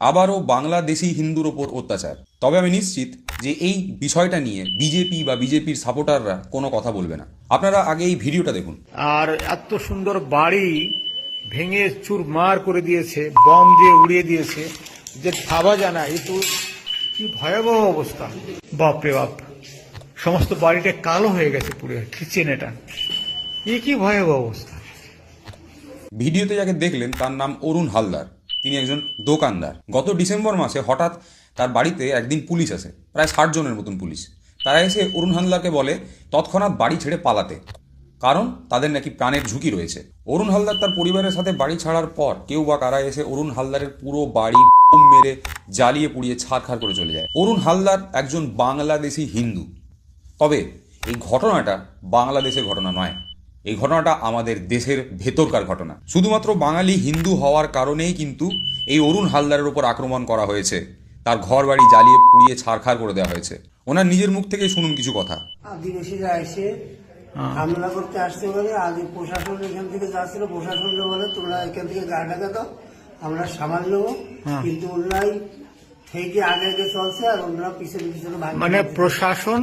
আবারও বাংলাদেশি হিন্দুর ওপর অত্যাচার। তবে আমি নিশ্চিত যে এই বিষয়টা নিয়ে বিজেপি বা বিজেপির সাপোর্টাররা কোনো কথা বলবে না। আপনারা আগে এই ভিডিওটা দেখুন। আর এত সুন্দর বাড়ি ভেঙে চুরমার করে দিয়েছে বম দিয়ে উড়িয়ে দিয়েছে যে ভাবা যায় না এই তো কি ভয়াবহ অবস্থা। বাপরে বাপ সমস্ত বাড়িটা কালো হয়ে গেছে পুরো কিচেন এটা এ কি ভয়াবহ অবস্থা। ভিডিওতে যাকে দেখলেন তার নাম অরুণ হালদার। তিনি একজন দোকানদার। গত ডিসেম্বর মাসে হঠাৎ তার বাড়িতে একদিন পুলিশ আসে, প্রায় ষাট জনের মতন পুলিশ। তারা এসে অরুণ হালদারকে বলে, তৎক্ষণাৎ বাড়ি ছেড়ে পালাতে। কারণ তাদের নাকি প্রাণের ঝুঁকি রয়েছে। অরুণ হালদার তার পরিবারের সাথে বাড়ি ছাড়ার পর কেউ বা কারা এসে অরুণ হালদারের পুরো বাড়ি মেরে জ্বালিয়ে পুড়িয়ে ছাড়খাড় করে চলে যায়। অরুণ হালদার একজন বাংলাদেশি হিন্দু। তবে এই ঘটনাটা বাংলাদেশের ঘটনা নয়। এই ঘটনাটা আমাদের দেশের ভেতরকার ঘটনা। শুধুমাত্র বাঙালি হিন্দু হওয়ার কারণেই কিন্তু এই অরুণ হালদারের উপর আক্রমণ করা হয়েছে। তার ঘর বাড়ি জ্বালিয়ে পুড়িয়ে ছাড়খাড় করে দেওয়া হয়েছে। ওনার নিজের মুখ থেকে শুনুন কিছু কথা। আদিবাসীরা এসে হামলা করতে আসতে বলে আদি প্রশাসন এখান থেকে যাচ্ছিল প্রশাসনকে বলে তোমরা এখান থেকে গা ঢাকা দাও আমরা সামাল নেব। কিন্তু ওনারাই থেকে আগে আগে চলছে আর ওনারা পিছনে পিছনে মানে প্রশাসন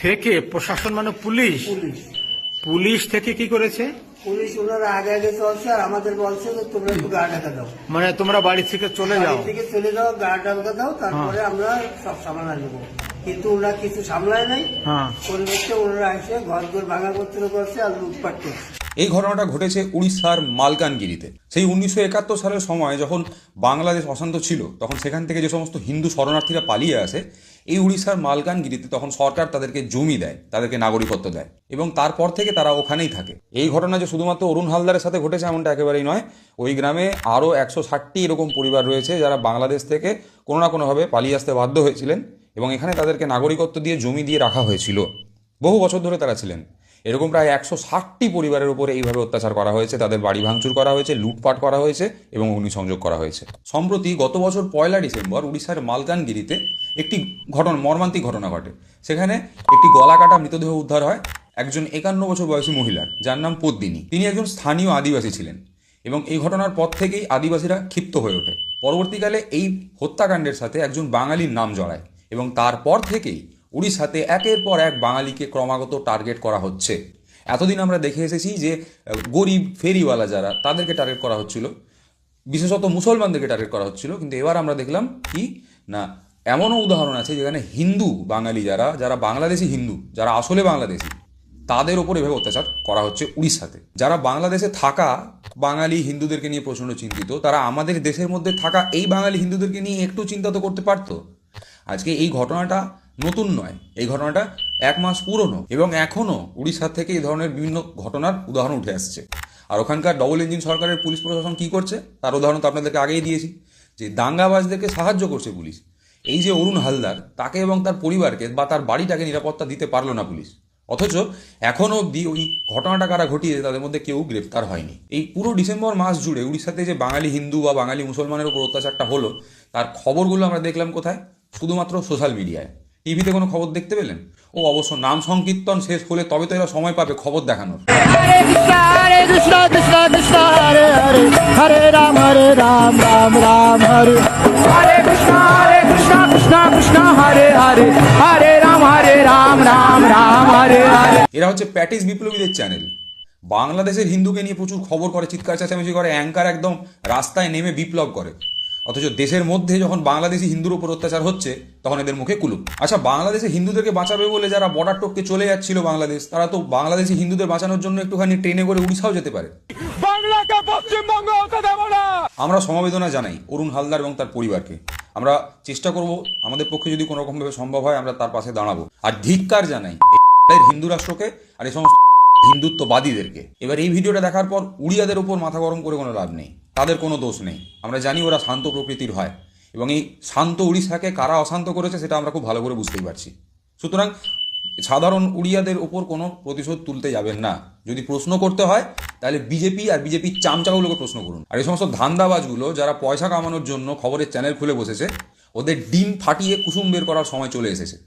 থেকে প্রশাসন মানে পুলিশ? পুলিশ। পুলিশ থেকে কি করেছে? পুলিশ ওনারা আগে আগে চলছে আর আমাদের বলছে যে তোমরা একটু গা ঢাকা দাও। মানে তোমরা বাড়ি থেকে চলে যাও। বাড়ি থেকে চলে যাও গা ঢাকা দাও তারপরে আমরা সব সামলা নেব। কিন্তু ওরা কিছু সামলায় নাই। হ্যাঁ। পরিবেশে ওনারা এসে ঘর ঘর ভাঙা করতে করছে আর লুটপাট করছে। এই ঘটনাটা ঘটেছে উড়িষ্যার মালকানগিরিতে। সেই উনিশশো একাত্তর সালের সময় যখন বাংলাদেশ অশান্ত ছিল, তখন সেখান থেকে যে সমস্ত হিন্দু শরণার্থীরা পালিয়ে আসে, এই উড়িষ্যার মালকানগিরিতে তখন সরকার তাদেরকে জমি দেয়, তাদেরকে নাগরিকত্ব দেয় এবং তারপর থেকে তারা ওখানেই থাকে। এই ঘটনা যে শুধুমাত্র অরুণ হালদারের সাথে ঘটেছে এমনটা একেবারেই নয়, ওই গ্রামে আরও একশো ষাটটি এরকম পরিবার রয়েছে যারা বাংলাদেশ থেকে কোনো না কোনোভাবে পালিয়ে আসতে বাধ্য হয়েছিলেন এবং এখানে তাদেরকে নাগরিকত্ব দিয়ে জমি দিয়ে রাখা হয়েছিল। বহু বছর ধরে তারা ছিলেন। এরকম প্রায় একশো ষাটটি পরিবারের উপরে এইভাবে অত্যাচার করা হয়েছে। তাদের বাড়ি ভাঙচুর করা হয়েছে, লুটপাট করা হয়েছে এবং অগ্নিসংযোগ করা হয়েছে। সম্প্রতি গত বছর পয়লা ডিসেম্বর উড়িষ্যার মালকানগিরিতে একটি ঘটনা, মর্মান্তিক ঘটনা ঘটে। সেখানে একটি গলা কাটা মৃতদেহ উদ্ধার হয় একজন একান্ন বছর বয়সী মহিলার, যার নাম পদ্মিনী। তিনি একজন স্থানীয় আদিবাসী ছিলেন এবং এই ঘটনার পর থেকেই আদিবাসীরা ক্ষিপ্ত হয়ে ওঠে। পরবর্তীকালে এই হত্যাকাণ্ডের সাথে একজন বাঙালির নাম জড়ায় এবং তারপর থেকেই উড়িষ্যাতে একের পর এক বাঙালিকে ক্রমাগত টার্গেট করা হচ্ছে। এতদিন আমরা দেখে এসেছি যে, গরিব, ফেরিওয়ালা যারা, তাদেরকে টার্গেট করা হচ্ছিল। বিশেষত মুসলমানদেরকে টার্গেট করা হচ্ছিল। কিন্তু এবার আমরা দেখলাম কি, না, এমনও উদাহরণ আছে যেখানে হিন্দু বাঙালি যারা যারা বাংলাদেশি হিন্দু, যারা আসলে বাংলাদেশি, তাদের ওপর এভাবে অত্যাচার করা হচ্ছে উড়িষ্যাতে। যারা বাংলাদেশে থাকা বাঙালি হিন্দুদেরকে নিয়ে প্রচণ্ড চিন্তিত, তারা আমাদের দেশের মধ্যে থাকা এই বাঙালি হিন্দুদেরকে নিয়ে একটু চিন্তা তো করতে পারতো। আজকে এই ঘটনাটা নতুন নয়। এই ঘটনাটা এক মাস পুরনো এবং এখনও উড়িষ্যা থেকে এই ধরনের বিভিন্ন ঘটনার উদাহরণ উঠে আসছে। আর ওখানকার ডবল ইঞ্জিন সরকারের পুলিশ প্রশাসন কি করছে? তার উদাহরণ তো আপনাদেরকে আগেই দিয়েছি, যে দাঙ্গাবাজদেরকে সাহায্য করছে পুলিশ। এই যে অরুণ হালদার, তাকে এবং তার পরিবারকে বা তার বাড়িটাকে নিরাপত্তা দিতে পারল না পুলিশ। অথচ এখনও অবধি ওই ঘটনাটা কারা ঘটিয়েছে তাদের মধ্যে কেউ গ্রেপ্তার হয়নি। এই পুরো ডিসেম্বর মাস জুড়ে উড়িষ্যাতে যে বাঙালি হিন্দু বা বাঙালি মুসলমানের উপর অত্যাচারটা হলো, তার খবরগুলো আমরা দেখলাম কোথায়? শুধুমাত্র সোশ্যাল মিডিয়ায়। টিভিতে কোনো খবর দেখতে পেলেন? ও অবশ্য নাম সংকীর্তন শেষ হলে তবে তো এরা সময় পাবে খবর দেখানোর। এরা হচ্ছে প্যাটিস বিপ্লবীদের চ্যানেল। বাংলাদেশের হিন্দুকে নিয়ে প্রচুর খবর করে চিৎকার চাচামেচি করে অ্যাঙ্কার একদম রাস্তায় নেমে বিপ্লব করে। অথচ দেশের মধ্যে যখন বাংলাদেশি হিন্দুর উপর অত্যাচার হচ্ছে তখন এদের মুখে কুলুপ। আচ্ছা বাংলাদেশে হিন্দুদেরকে বাঁচাবে বলে যারা বর্ডার টপকে চলে যাচ্ছিল বাংলাদেশ তারা তো বাংলাদেশি হিন্দুদের বাঁচানোর জন্য একটুখানি ট্রেনে করে উড়িষ্যাও যেতে পারে। আমরা সমবেদনা জানাই অরুণ হালদার এবং তার পরিবারকে। আমরা চেষ্টা করব আমাদের পক্ষে যদি কোনো রকমভাবে সম্ভব হয় আমরা তার পাশে দাঁড়াবো। আর ধিক্কার জানাই হিন্দু রাষ্ট্রকে আর এই সমস্ত হিন্দুত্ববাদীদেরকে। এবার এই ভিডিওটা দেখার পর উড়িয়াদের উপর মাথা গরম করে কোনো লাভ নেই। তাদের কোনো দোষ নেই। আমরা জানি ওরা শান্ত প্রকৃতির হয়। এবং এই শান্ত উড়িষ্যাকে কারা অশান্ত করেছে সেটা আমরা খুব ভালো করে বুঝতেই পারছি। সুতরাং সাধারণ উড়িয়াদের ওপর কোনো প্রতিশোধ তুলতে যাবেন না। যদি প্রশ্ন করতে হয়, তাহলে বিজেপি আর বিজেপির চামচাগুলোকে প্রশ্ন করুন। আর এই সমস্ত ধান্দাবাজগুলো যারা পয়সা কামানোর জন্য খবরের চ্যানেল খুলে বসেছে, ওদের ডিম ফাটিয়ে কুসুম বের করার সময় চলে এসেছে।